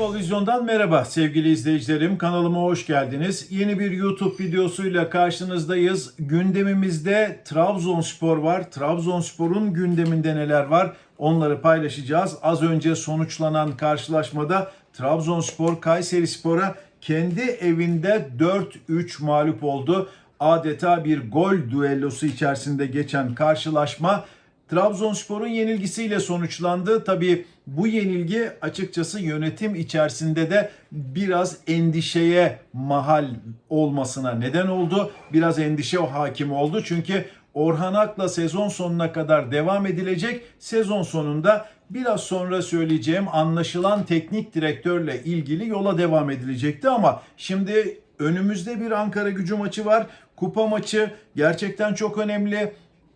Futbol Vizyon'dan merhaba sevgili izleyicilerim. Kanalıma hoş geldiniz. Yeni bir YouTube videosuyla karşınızdayız. Gündemimizde Trabzonspor var. Trabzonspor'un gündeminde neler var? Onları paylaşacağız. Az önce sonuçlanan karşılaşmada Trabzonspor Kayserispor'a kendi evinde 4-3 mağlup oldu. Adeta bir gol düellosu içerisinde geçen karşılaşma Trabzonspor'un yenilgisiyle sonuçlandı. Tabii bu yenilgi açıkçası yönetim içerisinde de biraz endişeye mahal olmasına neden oldu. Biraz endişe o hakim oldu. Çünkü Orhan Ak'la sezon sonuna kadar devam edilecek. Sezon sonunda biraz sonra söyleyeceğim anlaşılan teknik direktörle ilgili yola devam edilecekti ama şimdi önümüzde bir Ankara gücü maçı var. Kupa maçı gerçekten çok önemli.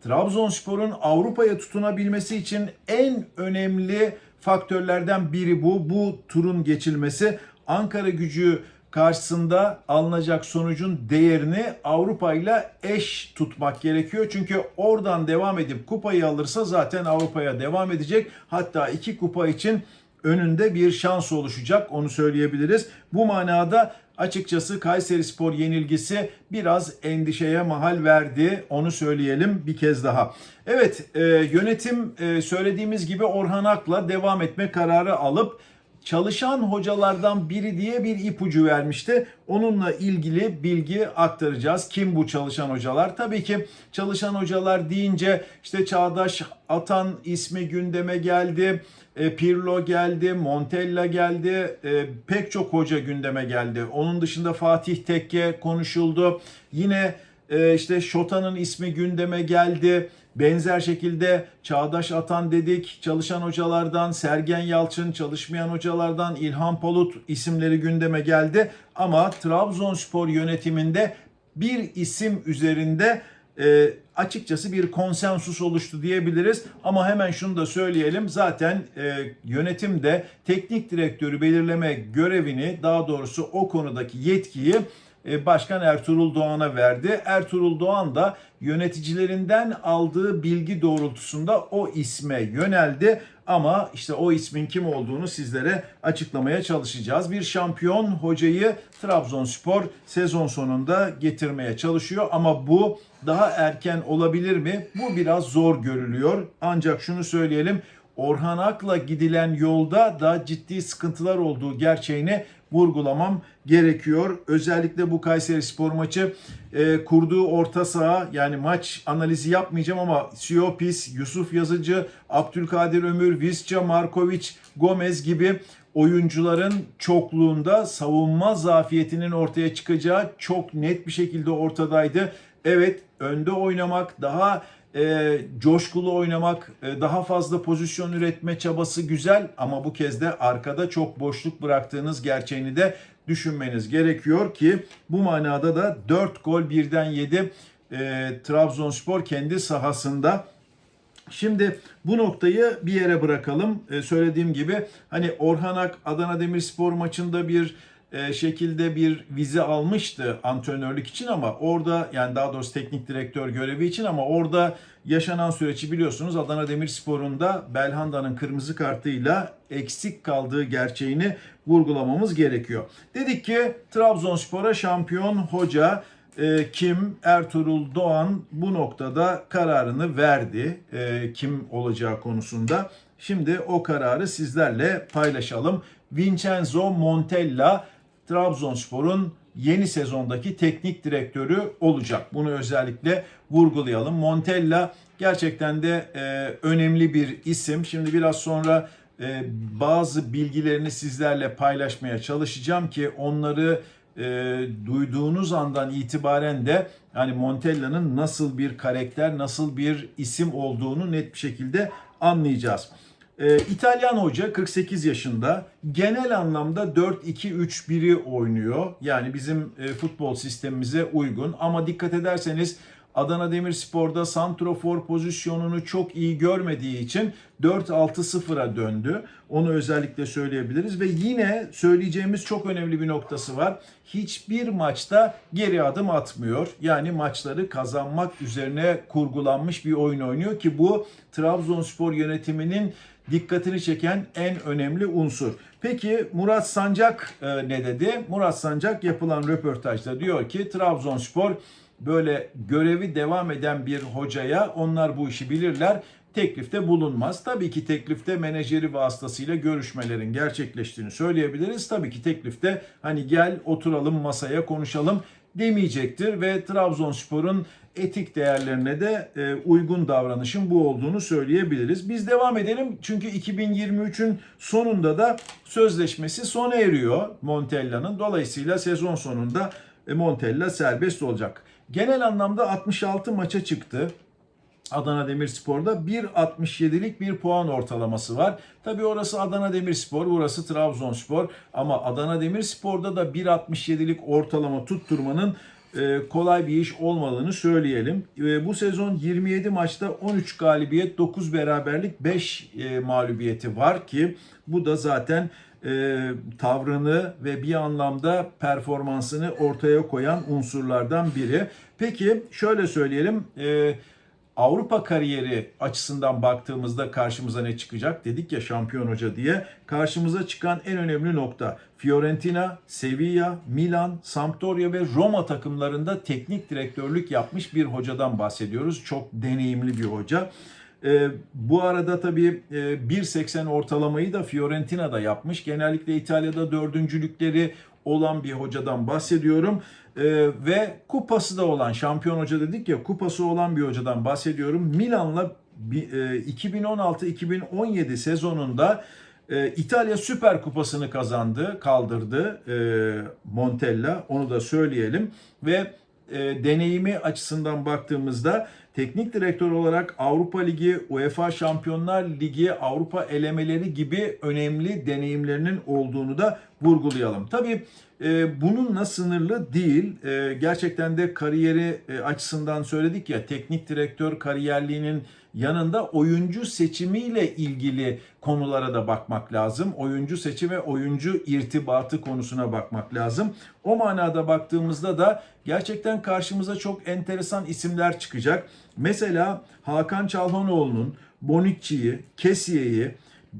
Trabzonspor'un Avrupa'ya tutunabilmesi için en önemli faktörlerden biri bu. Bu turun geçilmesi. Ankara gücü karşısında alınacak sonucun değerini Avrupa ile eş tutmak gerekiyor. Çünkü oradan devam edip kupayı alırsa zaten Avrupa'ya devam edecek. Hatta iki kupa için önünde bir şans oluşacak onu söyleyebiliriz. Bu manada açıkçası Kayseri Spor yenilgisi biraz endişeye mahal verdi. Onu söyleyelim bir kez daha. Evet e, yönetim e, söylediğimiz gibi Orhan Ak'la devam etme kararı alıp çalışan hocalardan biri diye bir ipucu vermişti. Onunla ilgili bilgi aktaracağız. Kim bu çalışan hocalar? Tabii ki çalışan hocalar deyince işte Çağdaş Atan ismi gündeme geldi. E, Pirlo geldi, Montella geldi, e, pek çok hoca gündeme geldi. Onun dışında Fatih Tekke konuşuldu. Yine e, işte Şota'nın ismi gündeme geldi. Benzer şekilde Çağdaş Atan dedik, çalışan hocalardan Sergen Yalçın, çalışmayan hocalardan İlhan Palut isimleri gündeme geldi. Ama Trabzonspor yönetiminde bir isim üzerinde e, açıkçası bir konsensus oluştu diyebiliriz. Ama hemen şunu da söyleyelim. Zaten e, yönetim teknik direktörü belirleme görevini daha doğrusu o konudaki yetkiyi Başkan Ertuğrul Doğan'a verdi. Ertuğrul Doğan da yöneticilerinden aldığı bilgi doğrultusunda o isme yöneldi. Ama işte o ismin kim olduğunu sizlere açıklamaya çalışacağız. Bir şampiyon hocayı Trabzonspor sezon sonunda getirmeye çalışıyor ama bu daha erken olabilir mi? Bu biraz zor görülüyor. Ancak şunu söyleyelim. Orhan Ak'la gidilen yolda da ciddi sıkıntılar olduğu gerçeğini vurgulamam gerekiyor. Özellikle bu Kayseri Spor maçı e, kurduğu orta saha yani maç analizi yapmayacağım ama Siopis, Yusuf Yazıcı, Abdülkadir Ömür, Visca, Markovic, Gomez gibi oyuncuların çokluğunda savunma zafiyetinin ortaya çıkacağı çok net bir şekilde ortadaydı. Evet önde oynamak daha e, coşkulu oynamak, e, daha fazla pozisyon üretme çabası güzel ama bu kez de arkada çok boşluk bıraktığınız gerçeğini de düşünmeniz gerekiyor ki bu manada da 4 gol birden yedi e, Trabzonspor kendi sahasında. Şimdi bu noktayı bir yere bırakalım. E, söylediğim gibi hani Orhan Ak Adana Demirspor maçında bir şekilde bir vize almıştı antrenörlük için ama orada yani daha doğrusu teknik direktör görevi için ama orada yaşanan süreci biliyorsunuz Adana Demirspor'un da Belhanda'nın kırmızı kartıyla eksik kaldığı gerçeğini vurgulamamız gerekiyor. Dedik ki Trabzonspor'a şampiyon hoca e, kim Ertuğrul Doğan bu noktada kararını verdi. E, kim olacağı konusunda. Şimdi o kararı sizlerle paylaşalım. Vincenzo Montella Trabzonspor'un yeni sezondaki teknik direktörü olacak. Bunu özellikle vurgulayalım. Montella gerçekten de e, önemli bir isim. Şimdi biraz sonra e, bazı bilgilerini sizlerle paylaşmaya çalışacağım ki onları e, duyduğunuz andan itibaren de hani Montella'nın nasıl bir karakter, nasıl bir isim olduğunu net bir şekilde anlayacağız. Ee, İtalyan hoca 48 yaşında genel anlamda 4-2-3-1'i oynuyor. Yani bizim e, futbol sistemimize uygun ama dikkat ederseniz Adana Demirspor'da santrofor pozisyonunu çok iyi görmediği için 4-6-0'a döndü. Onu özellikle söyleyebiliriz ve yine söyleyeceğimiz çok önemli bir noktası var. Hiçbir maçta geri adım atmıyor. Yani maçları kazanmak üzerine kurgulanmış bir oyun oynuyor ki bu Trabzonspor yönetiminin dikkatini çeken en önemli unsur. Peki Murat Sancak e, ne dedi? Murat Sancak yapılan röportajda diyor ki Trabzonspor böyle görevi devam eden bir hocaya onlar bu işi bilirler teklifte bulunmaz. Tabii ki teklifte menajeri vasıtasıyla görüşmelerin gerçekleştiğini söyleyebiliriz. Tabii ki teklifte hani gel oturalım masaya konuşalım demeyecektir ve Trabzonspor'un etik değerlerine de e, uygun davranışın bu olduğunu söyleyebiliriz. Biz devam edelim çünkü 2023'ün sonunda da sözleşmesi sona eriyor Montella'nın. Dolayısıyla sezon sonunda e, Montella serbest olacak. Genel anlamda 66 maça çıktı. Adana Demirspor'da 1.67'lik bir puan ortalaması var. Tabi orası Adana Demirspor, burası Trabzonspor ama Adana Demirspor'da da 1.67'lik ortalama tutturmanın e, kolay bir iş olmadığını söyleyelim. E, bu sezon 27 maçta 13 galibiyet, 9 beraberlik, 5 e, mağlubiyeti var ki bu da zaten tavrını ve bir anlamda performansını ortaya koyan unsurlardan biri. Peki şöyle söyleyelim. Avrupa kariyeri açısından baktığımızda karşımıza ne çıkacak? Dedik ya şampiyon hoca diye. Karşımıza çıkan en önemli nokta Fiorentina, Sevilla, Milan, Sampdoria ve Roma takımlarında teknik direktörlük yapmış bir hocadan bahsediyoruz. Çok deneyimli bir hoca. E, bu arada tabii e, 1.80 ortalamayı da Fiorentina'da yapmış. Genellikle İtalya'da dördüncülükleri olan bir hocadan bahsediyorum. Ee, ve kupası da olan şampiyon hoca dedik ya kupası olan bir hocadan bahsediyorum. Milan'la e, 2016-2017 sezonunda e, İtalya Süper Kupası'nı kazandı, kaldırdı e, Montella. Onu da söyleyelim ve e, deneyimi açısından baktığımızda teknik direktör olarak Avrupa Ligi, UEFA Şampiyonlar Ligi, Avrupa elemeleri gibi önemli deneyimlerinin olduğunu da vurgulayalım. Tabii e, bununla sınırlı değil. E, gerçekten de kariyeri e, açısından söyledik ya teknik direktör kariyerliğinin yanında oyuncu seçimiyle ilgili konulara da bakmak lazım. Oyuncu seçimi ve oyuncu irtibatı konusuna bakmak lazım. O manada baktığımızda da gerçekten karşımıza çok enteresan isimler çıkacak. Mesela Hakan Çalhanoğlu'nun Bonucci'yi, Kessiye'yi,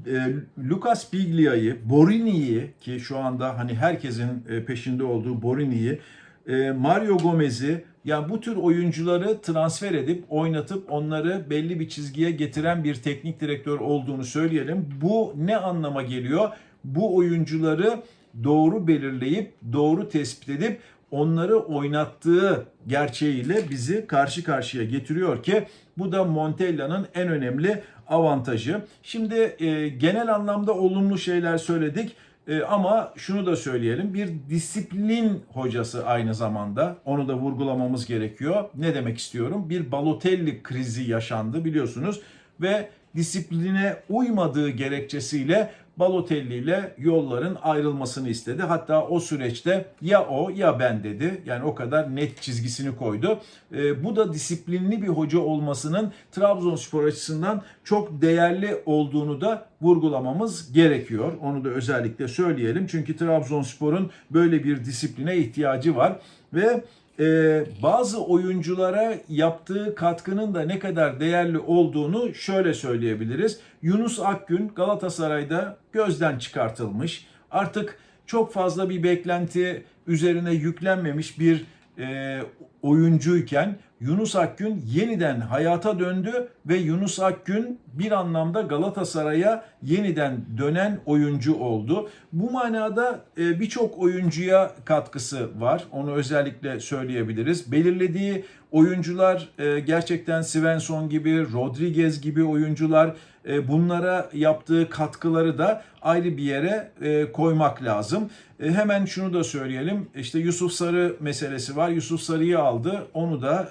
e, Lucas Biglia'yı, Borini'yi ki şu anda hani herkesin e, peşinde olduğu Borini'yi, e, Mario Gomez'i yani bu tür oyuncuları transfer edip oynatıp onları belli bir çizgiye getiren bir teknik direktör olduğunu söyleyelim. Bu ne anlama geliyor? Bu oyuncuları doğru belirleyip doğru tespit edip onları oynattığı gerçeğiyle bizi karşı karşıya getiriyor ki bu da Montella'nın en önemli avantajı. Şimdi e, genel anlamda olumlu şeyler söyledik. E, ama şunu da söyleyelim bir disiplin hocası aynı zamanda onu da vurgulamamız gerekiyor. Ne demek istiyorum? Bir Balotelli krizi yaşandı biliyorsunuz ve disipline uymadığı gerekçesiyle Balotelli ile yolların ayrılmasını istedi. Hatta o süreçte ya o ya ben dedi. Yani o kadar net çizgisini koydu. E, bu da disiplinli bir hoca olmasının Trabzonspor açısından çok değerli olduğunu da vurgulamamız gerekiyor. Onu da özellikle söyleyelim. Çünkü Trabzonspor'un böyle bir disipline ihtiyacı var ve e, bazı oyunculara yaptığı katkının da ne kadar değerli olduğunu şöyle söyleyebiliriz. Yunus Akgün Galatasaray'da gözden çıkartılmış. Artık çok fazla bir beklenti üzerine yüklenmemiş bir e, oyuncuyken Yunus Akgün yeniden hayata döndü ve Yunus Akgün bir anlamda Galatasaray'a yeniden dönen oyuncu oldu. Bu manada e, birçok oyuncuya katkısı var. Onu özellikle söyleyebiliriz. Belirlediği oyuncular e, gerçekten Svensson gibi, Rodriguez gibi oyuncular e, bunlara yaptığı katkıları da ayrı bir yere koymak lazım. Hemen şunu da söyleyelim. İşte Yusuf Sarı meselesi var. Yusuf Sarı'yı aldı. Onu da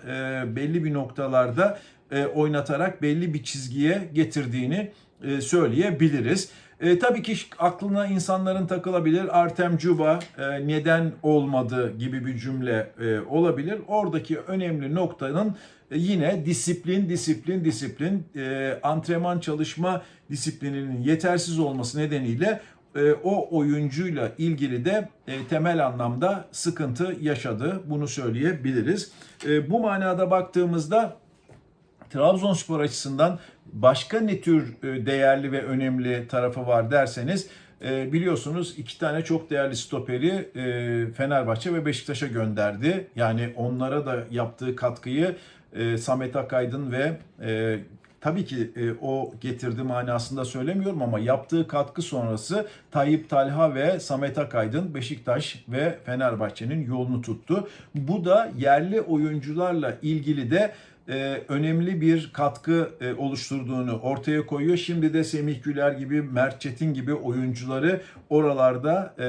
belli bir noktalarda oynatarak belli bir çizgiye getirdiğini söyleyebiliriz. E, tabii ki aklına insanların takılabilir. Artem Cuba e, neden olmadı gibi bir cümle e, olabilir. Oradaki önemli noktanın e, yine disiplin, disiplin, disiplin, e, antrenman çalışma disiplininin yetersiz olması nedeniyle e, o oyuncuyla ilgili de e, temel anlamda sıkıntı yaşadı. Bunu söyleyebiliriz. E, bu manada baktığımızda Trabzonspor açısından Başka ne tür e, değerli ve önemli tarafı var derseniz e, biliyorsunuz iki tane çok değerli stoperi e, Fenerbahçe ve Beşiktaş'a gönderdi. Yani onlara da yaptığı katkıyı Samet Akaydın ve tabii ki o getirdi manasında söylemiyorum ama yaptığı katkı sonrası Tayyip Talha ve Samet Akaydın Beşiktaş ve Fenerbahçe'nin yolunu tuttu. Bu da yerli oyuncularla ilgili de e, önemli bir katkı e, oluşturduğunu ortaya koyuyor. Şimdi de Semih Güler gibi, Mert Çetin gibi oyuncuları oralarda e,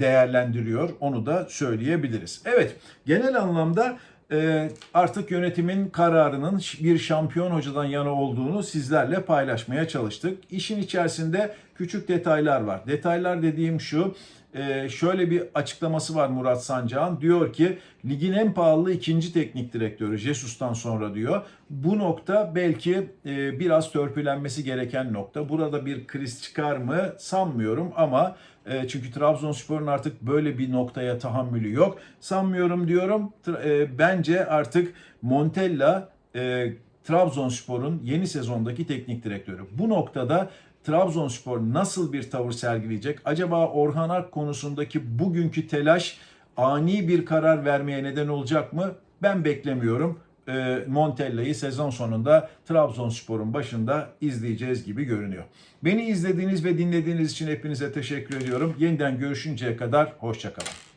değerlendiriyor. Onu da söyleyebiliriz. Evet, genel anlamda e, artık yönetimin kararının bir şampiyon hocadan yana olduğunu sizlerle paylaşmaya çalıştık. İşin içerisinde küçük detaylar var. Detaylar dediğim şu, e, şöyle bir açıklaması var Murat Sancak'ın. Diyor ki ligin en pahalı ikinci teknik direktörü Jesus'tan sonra diyor. Bu nokta belki e, biraz törpülenmesi gereken nokta. Burada bir kriz çıkar mı sanmıyorum ama e, çünkü Trabzonspor'un artık böyle bir noktaya tahammülü yok. Sanmıyorum diyorum. E, bence artık Montella Trabzonspor'un yeni sezondaki teknik direktörü. Bu noktada Trabzonspor nasıl bir tavır sergileyecek? Acaba Orhan Ak konusundaki bugünkü telaş ani bir karar vermeye neden olacak mı? Ben beklemiyorum. E, Montella'yı sezon sonunda Trabzonspor'un başında izleyeceğiz gibi görünüyor. Beni izlediğiniz ve dinlediğiniz için hepinize teşekkür ediyorum. Yeniden görüşünceye kadar hoşçakalın.